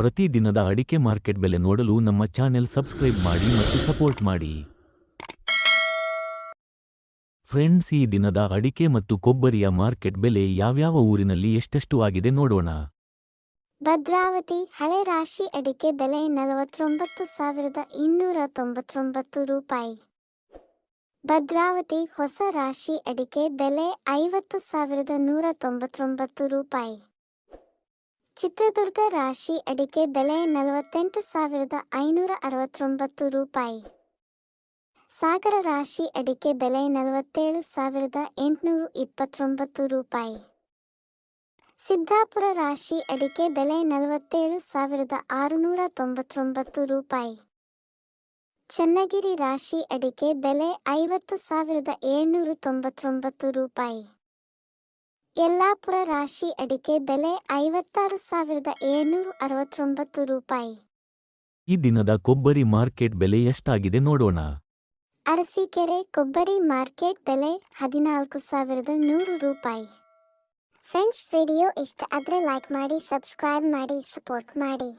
ಪ್ರತಿ ದಿನದ ಅಡಿಕೆ ಮಾರ್ಕೆಟ್ ಬೆಲೆ ನೋಡಲು ನಮ್ಮ ಚಾನೆಲ್ ಸಬ್ಸ್ಕ್ರೈಬ್ ಮಾಡಿ ಮತ್ತು ಸಪೋರ್ಟ್ ಮಾಡಿ. ಫ್ರೆಂಡ್ಸ್, ಈ ದಿನದ ಅಡಿಕೆ ಮತ್ತು ಕೊಬ್ಬರಿಯ ಮಾರ್ಕೆಟ್ ಬೆಲೆ ಯಾವ್ಯಾವ ಊರಿನಲ್ಲಿ ಎಷ್ಟೆಷ್ಟು ಆಗಿದೆ ನೋಡೋಣ. ಭದ್ರಾವತಿ ಹಳೆ ರಾಶಿ ಅಡಿಕೆ ಬೆಲೆ ನಲವತ್ತೊಂಬತ್ತು ಸಾವಿರದ ಇನ್ನೂರ ತೊಂಬತ್ತೊಂಬತ್ತು ರೂಪಾಯಿ. ಭದ್ರಾವತಿ ಹೊಸ ರಾಶಿ ಅಡಿಕೆ ಬೆಲೆ ಐವತ್ತು ಸಾವಿರದ ನೂರ ತೊಂಬತ್ತೊಂಬತ್ತು ರೂಪಾಯಿ. ಚಿತ್ರದುರ್ಗ ರಾಶಿ ಅಡಿಕೆ ಬೆಲೆ ನಲವತ್ತೆಂಟು ಸಾವಿರದ ಐನೂರ ಅರವತ್ತೊಂಬತ್ತು ರೂಪಾಯಿ. ಸಾಗರ ರಾಶಿ ಅಡಿಕೆ ಬೆಲೆ ನಲವತ್ತೇಳು ಸಾವಿರದ ಎಂಟುನೂರ ಇಪ್ಪತ್ತೊಂಬತ್ತು ರೂಪಾಯಿ. ಸಿದ್ದಾಪುರ ರಾಶಿ ಅಡಿಕೆ ಬೆಲೆ ನಲವತ್ತೇಳು ಸಾವಿರದ ಆರುನೂರ ತೊಂಬತ್ತೊಂಬತ್ತು ರೂಪಾಯಿ. ಚನ್ನಗಿರಿ ರಾಶಿ ಅಡಿಕೆ ಬೆಲೆ ಐವತ್ತು ಸಾವಿರದ ಏಳ್ನೂರ ತೊಂಬತ್ತೊಂಬತ್ತು ರೂಪಾಯಿ. ಯಲ್ಲಾಪುರ ರಾಶಿ ಅಡಿಕೆ ಬೆಲೆ ಐವತ್ತಾರು ಸಾವಿರದ ಏಳ್ನೂರ ಅರವತ್ತೊಂಬತ್ತು ರೂಪಾಯಿ. ಈ ದಿನದ ಕೊಬ್ಬರಿ ಮಾರ್ಕೆಟ್ ಬೆಲೆ ಎಷ್ಟಾಗಿದೆ ನೋಡೋಣ. ಅರಸೀಕೆರೆ ಕೊಬ್ಬರಿ ಮಾರ್ಕೆಟ್ ಬೆಲೆ ಹದಿನಾಲ್ಕು ಸಾವಿರದ ನೂರು ರೂಪಾಯಿ. ಫ್ರೆಂಡ್ಸ್ ವಿಡಿಯೋ ಇಷ್ಟ ಆದರೆ ಲೈಕ್ ಮಾಡಿ ಸಬ್ಸ್ಕ್ರೈಬ್ ಮಾಡಿ ಸಪೋರ್ಟ್ ಮಾಡಿ.